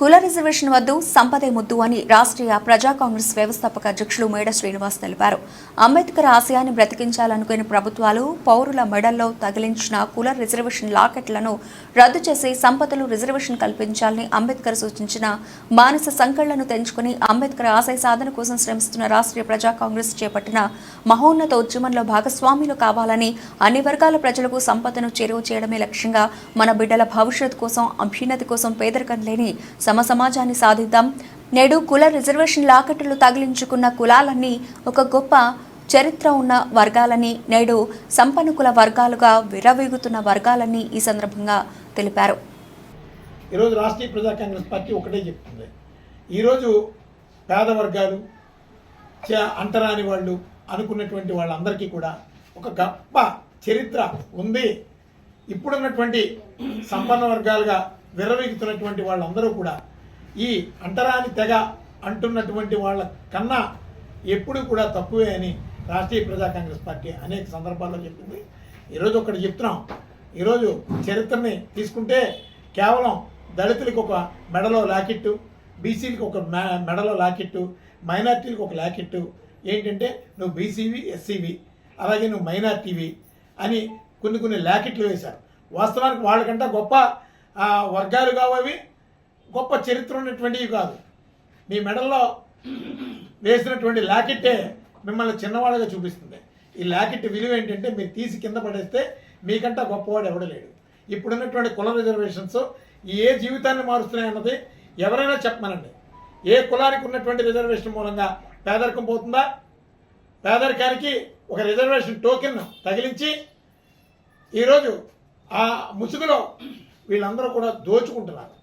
కుల రిజర్వేషన్ వద్దు సంపదే ముద్దు అని రాష్ట్రీయ ప్రజా కాంగ్రెస్ వ్యవస్థాపక అధ్యక్షులు మేడ శ్రీనివాస్ తెలిపారు. అంబేద్కర్ ఆశయాన్ని బ్రతికించాలనుకునే ప్రభుత్వాలు పౌరుల మెడల్లో తగిలించిన కుల రిజర్వేషన్ లాకెట్లను రద్దు చేసి సంపదలు రిజర్వేషన్ కల్పించాలని అంబేద్కర్ సూచించిన మానస సంకళ్ళను తెంచుకుని అంబేద్కర్ ఆశయ సాధన కోసం శ్రమిస్తున్న రాష్ట్రీయ ప్రజా కాంగ్రెస్ చేపట్టిన మహోన్నత ఉద్యమంలో భాగస్వాములు కావాలని అన్ని వర్గాల ప్రజలకు సంపదను చేరువ చేయడమే లక్ష్యంగా మన బిడ్డల భవిష్యత్ కోసం అభ్యున్నతి కోసం పేదరికం లేని సమ సమాజాన్ని సాధిద్దాం. నేడు కుల రిజర్వేషన్ లాకెట్లు తగిలించుకున్న కులాలన్నీ ఒక గొప్ప చరిత్ర ఉన్న వర్గాలని నేడు సంపన్న కుల వర్గాలుగా విరవీగుతున్న వర్గాలని ఈ సందర్భంగా తెలిపారు. ఈరోజు రాష్ట్రీయ ప్రజా కాంగ్రెస్ పార్టీ ఒకటే చెప్తుంది. ఈరోజు పేద వర్గాలు అంటరాని వాళ్ళు అనుకున్నటువంటి వాళ్ళందరికీ కూడా ఒక గొప్ప చరిత్ర ఉంది. ఇప్పుడున్నటువంటి సంపన్న వర్గాలుగా విర్రవీగుతున్నటువంటి వాళ్ళందరూ కూడా ఈ అంటరాని తెగ అంటున్నటువంటి వాళ్ళ కన్నా ఎప్పుడు కూడా తక్కువే అని రాష్ట్రీయ ప్రజా కాంగ్రెస్ పార్టీ అనేక సందర్భాల్లో చెప్పింది. ఈరోజు ఒకటి చెప్తున్నాం. ఈరోజు చరిత్రని తీసుకుంటే కేవలం దళితులకు ఒక మెడలో లాకెట్టు బీసీలకు ఒక మెడలో లాకెట్టు మైనార్టీలకు ఒక లాకెట్టు. ఏంటంటే నువ్వు బీసీవి ఎస్సీవి అలాగే నువ్వు మైనార్టీవి అని కొన్ని కొన్ని లాకెట్లు వేశారు. వాస్తవానికి వాళ్ళకంటే గొప్ప ఆ, వర్గాలు కావవి గొప్ప చరిత్ర ఉన్నటువంటివి కాదు. మీ మెడల్లో వేసినటువంటి లాకెట్టే మిమ్మల్ని చిన్నవాడుగా చూపిస్తుంది. ఈ లాకెట్ విలువ ఏంటంటే మీరు తీసి కింద పడేస్తే మీకంటే గొప్పవాడు ఎవడలేడు ఇప్పుడున్నటువంటి కుల రిజర్వేషన్స్ ఏ జీవితాన్ని మారుస్తున్నాయి అన్నది ఎవరైనా చెప్పమనండి. ఏ కులానికి ఉన్నటువంటి రిజర్వేషన్ మూలంగా పేదరికం పోతుందా? పేదరికానికి ఒక రిజర్వేషన్ టోకెన్ తగిలించి ఈరోజు ఆ ముసుగులో వీళ్ళందరూ కూడా దోచుకుంటున్నారు.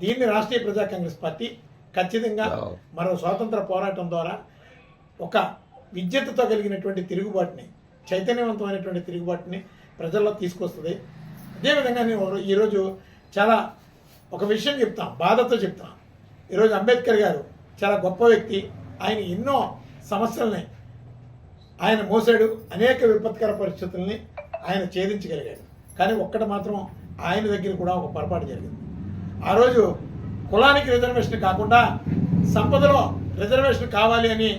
దీన్ని రాష్ట్రీయ ప్రజా కాంగ్రెస్ పార్టీ ఖచ్చితంగా మరో స్వాతంత్ర పోరాటం ద్వారా ఒక విద్యతతో కలిగినటువంటి తిరుగుబాటుని చైతన్యవంతమైనటువంటి తిరుగుబాటుని ప్రజల్లో తీసుకొస్తుంది. అదేవిధంగా నేను ఈరోజు చాలా ఒక విషయం చెప్తాం బాధతో చెప్తాం. ఈరోజు అంబేద్కర్ గారు చాలా గొప్ప వ్యక్తి. ఆయన ఎన్నో సమస్యల్ని ఆయన మోసాడు అనేక విపత్కర పరిస్థితుల్ని ఆయన ఛేదించగలిగాడు. కానీ ఒక్కటి మాత్రం ఆయన దగ్గర కూడా ఒక పొరపాటు జరిగింది. ఆ రోజు కులానికి రిజర్వేషన్ కాకుండా సంపదలో రిజర్వేషన్ కావాలి అని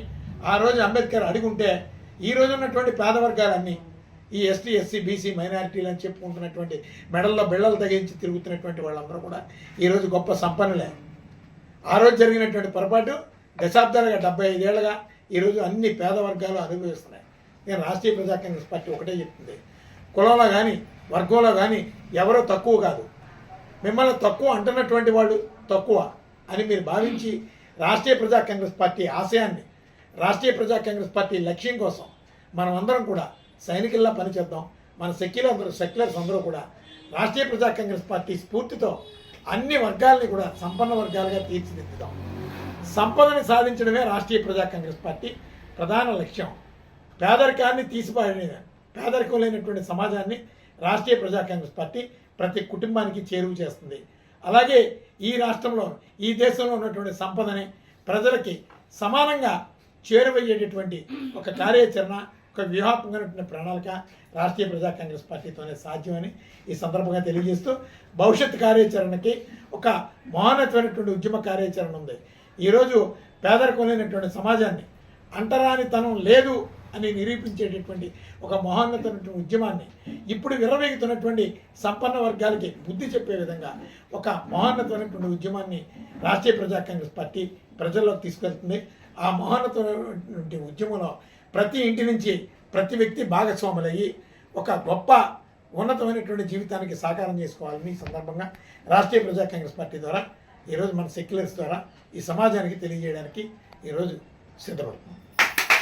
ఆ రోజు అంబేద్కర్ అడుగుంటే ఈ రోజు ఉన్నటువంటి పేద వర్గాలన్నీ ఈ ఎస్టీ ఎస్సీ బీసీ మైనారిటీలు అని చెప్పుకుంటున్నటువంటి మెడల్లో బిళ్ళలు తగించి తిరుగుతున్నటువంటి వాళ్ళందరూ కూడా ఈరోజు గొప్ప సంపన్నులే. ఆ రోజు జరిగినటువంటి పొరపాటు దశాబ్దాలుగా డెబ్బై ఐదేళ్ళుగా ఈరోజు అన్ని పేద వర్గాలు అనుభవిస్తున్నాయి. నేను రాష్ట్రీయ ప్రజా కాంగ్రెస్ పార్టీ ఒకటే చెప్తుంది. కులంలో కానీ వర్గంలో కానీ ఎవరో తక్కువ కాదు. మిమ్మల్ని తక్కువ అంటున్నటువంటి వాళ్ళు తక్కువ అని మీరు భావించి రాష్ట్రీయ ప్రజా కాంగ్రెస్ పార్టీ ఆశయాన్ని రాష్ట్రీయ ప్రజా కాంగ్రెస్ పార్టీ లక్ష్యం కోసం మనం అందరం కూడా సైనికుల్లా పనిచేద్దాం. మన సెక్యులర్ అందరూ సెక్యులర్స్ అందరూ కూడా రాష్ట్రీయ ప్రజా కాంగ్రెస్ పార్టీ స్ఫూర్తితో అన్ని వర్గాల్ని కూడా సంపన్న వర్గాలుగా తీర్చిదిద్దుదాం. సంపదని సాధించడమే రాష్ట్రీయ ప్రజా కాంగ్రెస్ పార్టీ ప్రధాన లక్ష్యం. పేదరికాన్ని తీసిపాడిన పేదరికం లేనటువంటి సమాజాన్ని రాష్ట్రీయ ప్రజా కాంగ్రెస్ పార్టీ ప్రతి కుటుంబానికి చేరువ చేస్తుంది. అలాగే ఈ రాష్ట్రంలో ఈ దేశంలో ఉన్నటువంటి సంపదని ప్రజలకి సమానంగా చేరువయ్యేటటువంటి ఒక కార్యాచరణ ఒక వ్యూహాత్మకమైనటువంటి ప్రణాళిక రాష్ట్రీయ ప్రజా కాంగ్రెస్ పార్టీతోనే సాధ్యమని ఈ సందర్భంగా తెలియజేస్తూ భవిష్యత్ కార్యాచరణకి ఒక మహోన్నతమైనటువంటి ఉద్యమ కార్యాచరణ ఉంది. ఈరోజు పేదరికం లేనటువంటి సమాజాన్ని అంటరానితనం లేదు అని నిరూపించేటటువంటి ఒక మహోన్నతమైన ఉద్యమాన్ని ఇప్పుడు విరవేగుతున్నటువంటి సంపన్న వర్గాలకి బుద్ధి చెప్పే విధంగా ఒక మహోన్నతమైనటువంటి ఉద్యమాన్ని రాష్ట్రీయ ప్రజా కాంగ్రెస్ పార్టీ ప్రజల్లోకి తీసుకెళ్తుంది. ఆ మహోన్నతమైనటువంటి ఉద్యమంలో ప్రతి ఇంటి నుంచి ప్రతి వ్యక్తి భాగస్వాములయ్యి ఒక గొప్ప ఉన్నతమైనటువంటి జీవితానికి సాకారం చేసుకోవాలని ఈ సందర్భంగా రాష్ట్రీయ ప్రజా కాంగ్రెస్ పార్టీ ద్వారా ఈరోజు మన సెక్యులర్స్ ద్వారా ఈ సమాజానికి తెలియజేయడానికి ఈరోజు సిద్ధపడుతున్నాం.